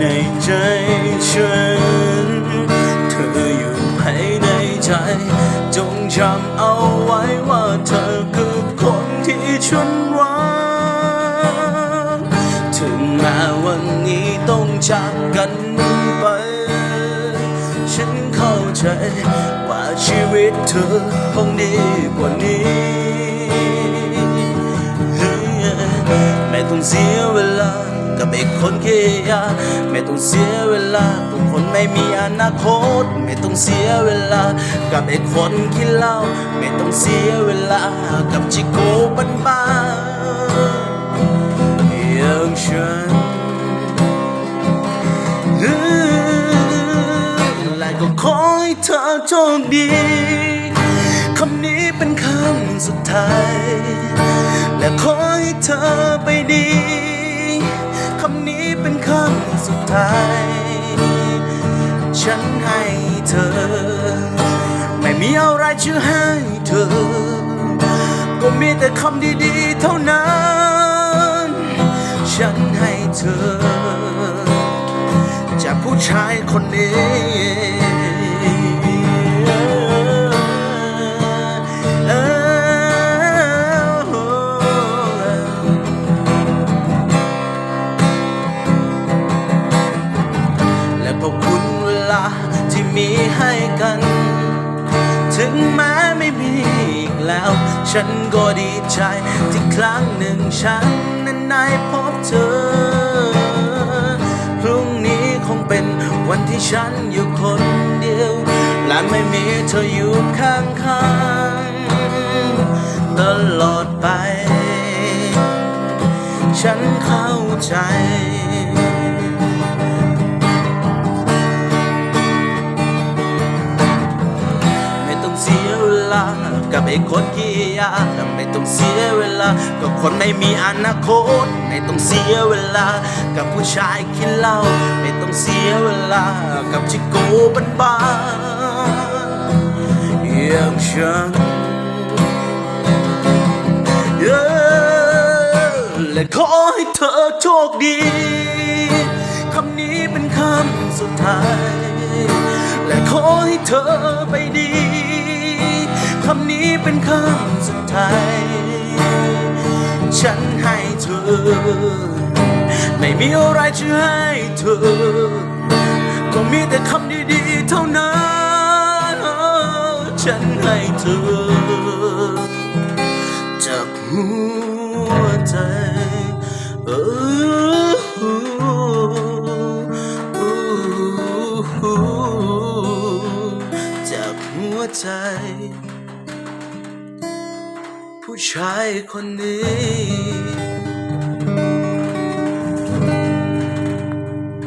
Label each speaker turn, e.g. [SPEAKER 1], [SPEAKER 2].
[SPEAKER 1] ในใจฉัน เธออยู่ภายในใจ จงจำเอาไว้ว่าเธอคือคนที่ฉันรัก ถึงแม้วันนี้ต้องจากกันไป ฉันเข้าใจว่าชีวิตเธอคงดีกว่านี้ไม่ต้องเสียเวลา กับไอ้คนเกียไม่ต้องเสียเวลากับคนไม่มีอนาคต ไม่ต้องเสียเวลา กับไอ้คนขี้เหล้าไม่ต้องเสียเวลากับจิโก้บ้านบ้าอย่างฉันและก็ขอให้เธอโชคดีคำนี้เป็นคำสุดท้าย และขอให้เธอ สุดท้าย ฉันให้เธอ ไม่มีอะไรจะให้เธอ ก็มีแต่คำดีๆเท่านั้น ฉันให้เธอ จากผู้ชายคนนี้ ที่มีให้กัน ถึงแม้ไม่มีอีกแล้ว ฉันก็ดีใจที่ครั้งหนึ่งฉันนั้นได้พบเธอ พรุ่งนี้คงเป็นวันที่ฉันอยู่คนเดียว และไม่มีเธออยู่ข้างข้างๆตลอดไป ฉันเข้าใจ กับไอ้คนขี้ยาไม่ต้องเสียเวลา กับคนไม่มีอนาคต ไม่ต้องเสียเวลา กับผู้ชายขี้เหล้าไม่ต้องเสียเวลา กับชิโก้บ้านบ้านอย่างฉันและขอให้เธอโชคดีคำนี้เป็นคำสุดท้าย และขอให้เธอไปดี เป็นคำสุดท้าย ฉันให้เธอ ไม่มีอะไรจะให้เธอ ก็มีแต่คำดีๆเท่านั้น ฉันให้เธอ จากหัวใจเออจากหัวใจ ชายคนนี้